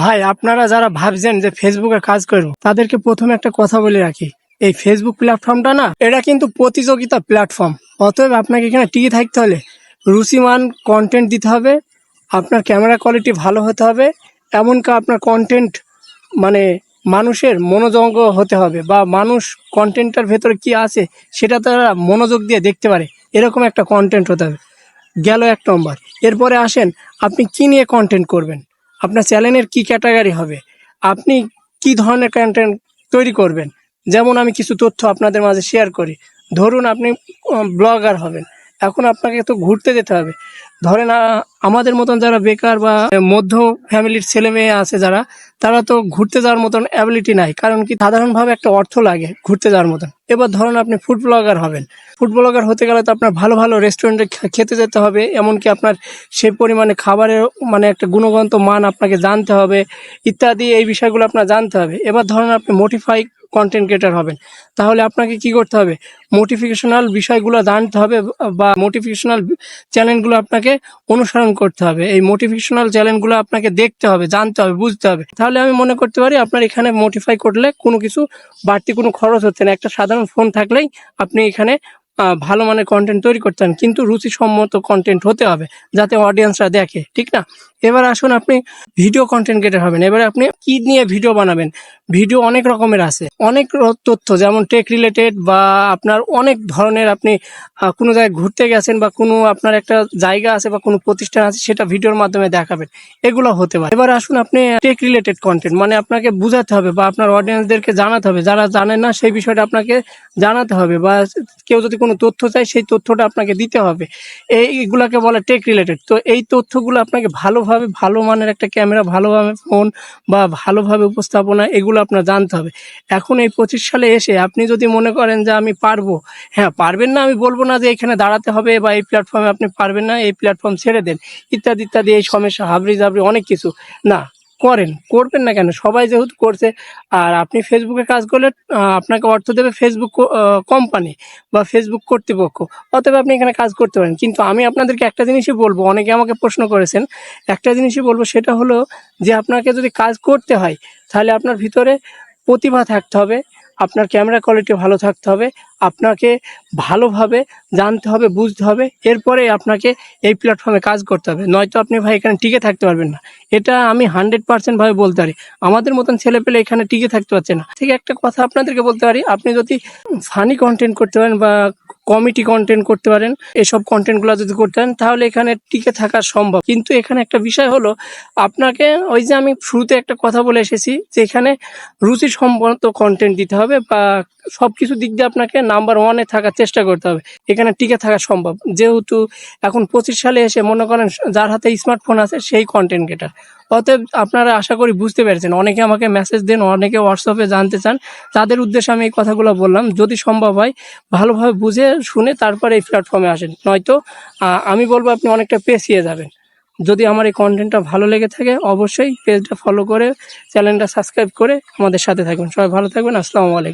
ভাই, আপনারা যারা ভাবছেন যে ফেসবুকে কাজ করব, তাদেরকে প্রথমে একটা কথা বলে রাখি। এই ফেসবুক প্ল্যাটফর্মটা না, এটা কিন্তু প্রতিযোগিতা প্ল্যাটফর্ম অতএব আপনাকে এখানে টিকে থাকতে হলে রুচিমান কন্টেন্ট দিতে হবে, আপনার ক্যামেরা কোয়ালিটি ভালো হতে হবে, এমনকি আপনার কন্টেন্ট মানে মানুষের মনোযোগ হতে হবে, বা মানুষ কন্টেন্টটার ভেতরে কি আছে, সেটা তারা মনোযোগ দিয়ে দেখতে পারে। এরকম একটা কন্টেন্ট হতে হবে। গেল এক নম্বর। এরপরে আসেন, আপনি কি নিয়ে কন্টেন্ট করবেন? আপনার চ্যানেলের কি ক্যাটাগরি হবে? আপনি কি ধরনের কন্টেন্ট তৈরি করবেন? যেমন আমি কিছু তথ্য আপনাদের মাঝে শেয়ার করি। ধরুন আপনি ব্লগার হবেন। এখন আপনাকে তো ঘুরতে যেতে হবে। ধরেন আমাদের মতন যারা বেকার বা মধ্য ফ্যামিলির ছেলে মেয়ে আছে যারা, তারা তো ঘুরতে যাওয়ার মতন অ্যাবিলিটি নাই, কারণ কি সাধারণভাবে একটা অর্থ লাগে ঘুরতে যাওয়ার মতন। এবার ধরুন, আপনি ফুড ব্লগার হবেন। ফুড ব্লগার হতে গেলে তো আপনার ভালো ভালো রেস্টুরেন্টে খেতে যেতে হবে, এমনকি আপনার সেই পরিমাণে খাবারের মানে একটা গুণগত মান আপনাকে জানতে হবে, ইত্যাদি এই বিষয়গুলো আপনার জানতে হবে। এবার ধরুন, আপনি মোটিফাই কন্টেন্ট ক্রিয়েটার হবেন। তাহলে আপনাকে কি করতে হবে? মোটিফিকেশনাল বিষয়গুলো জানতে হবে বা মোটিভেশনাল চ্যানেলগুলো আপনাকে অনুসরণ করতে হবে। এই মোটিভেশনাল চ্যানেলগুলো আপনাকে দেখতে হবে, জানতে হবে, বুঝতে হবে। তাহলে আমি মনে করতে পারি আপনার এখানে মোটিফাই করলে কোনো কিছু বাড়তি কোনো খরচ হচ্ছে না। একটা সাধারণ ফোন থাকলেই আপনি এখানে ভালো মানের কন্টেন্ট তৈরি করতে পারেন। কিন্তু রুচিসম্মত কন্টেন্ট হতে হবে, যাতে অডিয়েন্সরা দেখে, ঠিক না? এবার আসুন আপনি ভিডিও কন্টেন্ট ক্রিয়েটার হবেন। এবারে আপনি কি নিয়ে ভিডিও বানাবেন? ভিডিও অনেক রকমের আছে। অনেক তথ্য, যেমন টেক রিলেটেড বা আপনার অনেক ধরনের আপনি কোনো জায়গায় ঘুরতে গেছেন বা কোনো আপনার একটা জায়গা আছে বা কোনো প্রতিষ্ঠান আছে, সেটা ভিডিওর মাধ্যমে দেখাবেন। এগুলো হতে পারে। এবার আসুন আপনি টেক রিলেটেড কন্টেন্ট মানে আপনাকে বুঝাতে হবে বা আপনার অডিয়েন্সদেরকে জানাতে হবে। যারা জানেন না, সেই বিষয়টা আপনাকে জানাতে হবে বা কেউ যদি কোনো তথ্য চায়, সেই তথ্যটা আপনাকে দিতে হবে। এই এগুলাকে বলে টেক রিলেটেড তো এই তথ্যগুলো আপনাকে ভালোভাবে ভালো মানের একটা ক্যামেরা, ভালোভাবে ফোন বা ভালোভাবে উপস্থাপনা, এগুলো আপনার জানতে হবে। এখন এই পঁচিশ সালে এসে আপনি যদি মনে করেন যে আমি পারব হ্যাঁ পারবেন না, আমি বলব না যে এখানে দাঁড়াতে হবে বা এই প্ল্যাটফর্মে আপনি পারবেন না, এই প্ল্যাটফর্ম ছেড়ে দেন, ইত্যাদি ইত্যাদি, এই সমস্যা হাবড়ি জাবড়ি অনেক কিছু। না করেন, করবেন না কেন? সবাই যেহেতু করছে, আর আপনি ফেসবুকে কাজ করলে আপনাকে অর্থ দেবে ফেসবুক কোম্পানি বা ফেসবুক কর্তৃপক্ষ। অথবা আপনি এখানে কাজ করতে পারেন। কিন্তু আমি আপনাদেরকে একটা জিনিসই বলব, অনেকে আমাকে প্রশ্ন করেছেন। একটা জিনিসই বলব, সেটা হলো যে, আপনাকে যদি কাজ করতে হয়, তাহলে আপনার ভিতরে প্রতিভা থাকতে হবে আপনার ক্যামেরা কোয়ালিটি ভালো থাকতে হবে, আপনাকে ভালোভাবে জানতে হবে, বুঝতে হবে, এরপরে আপনাকে এই প্ল্যাটফর্মে কাজ করতে হবে। নয়তো আপনি ভাই এখানে টিকে থাকতে পারবেন না। এটা আমি হান্ড্রেড পার্সেন্ট ভাবে বলতে পারি। আমাদের মতন ছেলে পেলে এখানে টিকে থাকতে পারছে না। ঠিক একটা কথা আপনাদেরকে বলতে পারি, আপনি যদি ফানি কন্টেন্ট করতে পারেন বা কমেডি কন্টেন্ট করতে পারেন, এসব কন্টেন্টগুলো যদি করতে পারেন, তাহলে এখানে টিকে থাকা সম্ভব। কিন্তু এখানে একটা বিষয় হলো, আপনাকে ওই যে আমি শুরুতে একটা কথা বলে এসেছি যে এখানে রুচি সম্পন্ন কন্টেন্ট দিতে হবে বা সব কিছু দিক দিয়ে আপনাকে নাম্বার ওয়ানে থাকার চেষ্টা করতে হবে। এখানে টিকে থাকা সম্ভব। যেহেতু এখন পঁচিশ সালে এসে মনে করেন যার হাতে স্মার্টফোন আছে, সেই কন্টেন্ট ক্রিয়েটার অতএব আপনারা আশা করি বুঝতে পেরেছেন। অনেকে আমাকে মেসেজ দেন, অনেকে হোয়াটসঅ্যাপে জানতে চান। তাদের উদ্দেশ্যে আমি এই কথাগুলো বললাম। যদি সম্ভব হয়, ভালোভাবে বুঝে শুনে তারপরে এই প্ল্যাটফর্মে আসেন। নয়তো আমি বলব আপনি অনেকটা পেছিয়ে যাবেন। যদি আমার এই কন্টেন্টটা ভালো লেগে থাকে, অবশ্যই পেজটা ফলো করে চ্যানেলটা সাবস্ক্রাইব করে আমাদের সাথে থাকবেন সবাই ভালো থাকবেন। আসসালামু আলাইকুম।